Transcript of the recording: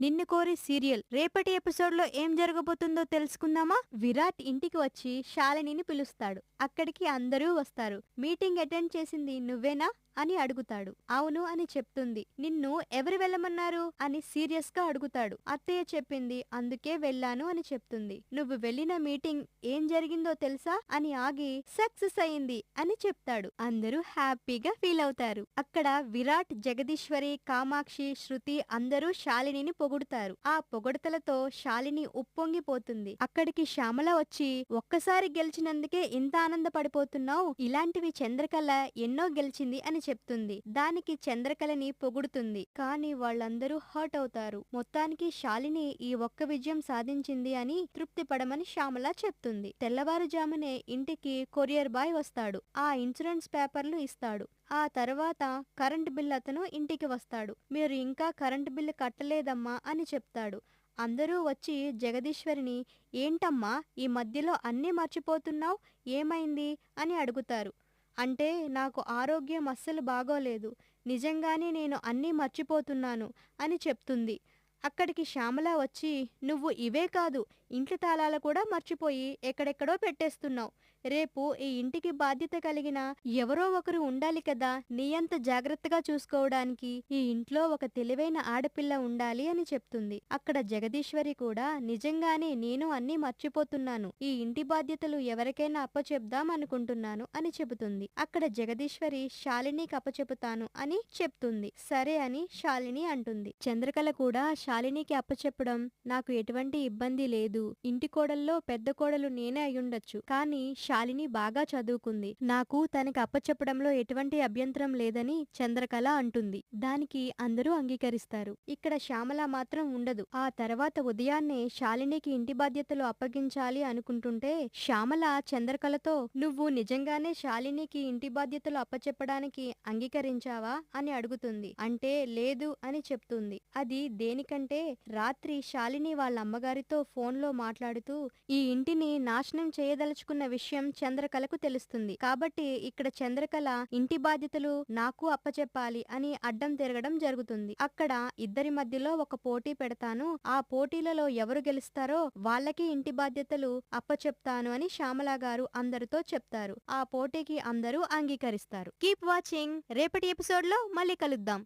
నిన్ను కోరి సీరియల్ రేపటి ఎపిసోడ్లో ఏం జరగబోతుందో తెలుసుకుందామా? విరాట్ ఇంటికి వచ్చి శాలినిని పిలుస్తాడు. అక్కడికి అందరూ వస్తారు. మీటింగ్ అటెండ్ చేసింది నువ్వేనా? అని అడుగుతాడు. అవును అని చెప్తుంది. నిన్ను ఎవరు వెళ్ళమన్నారు? అని సీరియస్గా అడుగుతాడు. అత్తయ్య చెప్పింది అందుకే వెళ్ళాను అని చెప్తుంది. నువ్వు వెళ్ళిన మీటింగ్ ఏం జరిగిందో తెలుసా? అని ఆగి సక్సెస్ అయింది అని చెప్తాడు. అందరూ హ్యాపీగా ఫీల్ అవుతారు. అక్కడ విరాట్ జగదీశ్వరి కామాక్షి శృతి అందరూ శాలినిని పొగుడుతారు. ఆ పొగడతలతో శాలిని ఉప్పొంగిపోతుంది. అక్కడికి శ్యామల వచ్చి ఒక్కసారి గెలిచినందుకే ఇంత ఆనందపడిపోతున్నావు? ఇలాంటివి చంద్రకళ ఎన్నో గెలిచింది అని చెప్తుంది. దానికి చంద్రకళని పొగుడుతుంది. కానీ వాళ్ళందరూ హర్ట్ అవుతారు. మొత్తానికి శాలిని ఈ ఒక్క విజయం సాధించింది అని తృప్తి పడమని శ్యామల చెప్తుంది. తెల్లవారుజామునే ఇంటికి కొరియర్ బాయ్ వస్తాడు. ఆ ఇన్సూరెన్స్ పేపర్లు ఇస్తాడు. ఆ తర్వాత కరెంట్ బిల్ అతను ఇంటికి వస్తాడు. మీరు ఇంకా కరెంట్ బిల్లు కట్టలేదమ్మా అని చెప్తాడు. అందరూ వచ్చి జగదీశ్వరిని ఏంటమ్మా ఈ మధ్యలో అన్నీ మర్చిపోతున్నావు? ఏమైంది? అని అడుగుతారు. అంటే నాకు ఆరోగ్యం అస్సలు బాగోలేదు. నిజంగానే నేను అన్నీ మర్చిపోతున్నాను అని చెప్తుంది. అక్కడికి శ్యామల వచ్చి నువ్వు ఇవే కాదు ఇంటి తాళాలు కూడా మర్చిపోయి ఎక్కడెక్కడో పెట్టేస్తున్నావు. రేపు ఈ ఇంటికి బాధ్యత కలిగిన ఎవరో ఒకరు ఉండాలి కదా నీ అంత జాగ్రత్తగా చూసుకోవడానికి. ఈ ఇంట్లో ఒక తెలివైన ఆడపిల్ల ఉండాలి అని చెప్తుంది. అక్కడ జగదీశ్వరి కూడా నిజంగానే నేను అన్నీ మర్చిపోతున్నాను. ఈ ఇంటి బాధ్యతలు ఎవరికైనా అప్పచెప్దాం అనుకుంటున్నాను అని చెబుతుంది. అక్కడ జగదీశ్వరి శాలినికి అప్పచెపుతాను అని చెప్తుంది. సరే అని శాలిని అంటుంది. చంద్రకళ కూడా శాలినికి అప్పచెప్పడం నాకు ఎటువంటి ఇబ్బంది లేదు. ఇంటి కోడల్లో పెద్ద కోడలు నేనే అయ్యుండొచ్చు. కానీ శాలిని బాగా చదువుకుంది. నాకు తనకి అప్పచెప్పడంలో ఎటువంటి అభ్యంతరం లేదని చంద్రకళ అంటుంది. దానికి అందరూ అంగీకరిస్తారు. ఇక్కడ శ్యామల మాత్రం ఉండదు. ఆ తర్వాత ఉదయాన్నే శాలినికి ఇంటి బాధ్యతలు అప్పగించాలి అనుకుంటుంటే శ్యామల చంద్రకళతో నువ్వు నిజంగానే శాలినికి ఇంటి బాధ్యతలు అప్పచెప్పడానికి అంగీకరించావా? అని అడుగుతుంది. అంటే లేదు అని చెప్తుంది. అది దేనికంటే రాత్రి శాలిని వాళ్ళ అమ్మగారితో ఫోన్లో మాట్లాడుతూ ఈ ఇంటిని నాశనం చేయదలుచుకున్న విషయం చంద్రకళకు తెలుస్తుంది. కాబట్టి ఇక్కడ చంద్రకళ ఇంటి బాధ్యతలు నాకు అప్పచెప్పాలి అని అడ్డం తిరగడం జరుగుతుంది. అక్కడ ఇద్దరి మధ్యలో ఒక పోటీ పెడతాను. ఆ పోటీలలో ఎవరు గెలుస్తారో వాళ్ళకి ఇంటి బాధ్యతలు అప్పచెప్తాను అని శ్యామల గారు అందరితో చెప్తారు. ఆ పోటీకి అందరూ అంగీకరిస్తారు. Keep watching. రేపటి ఎపిసోడ్లో మళ్ళీ కలుద్దాం.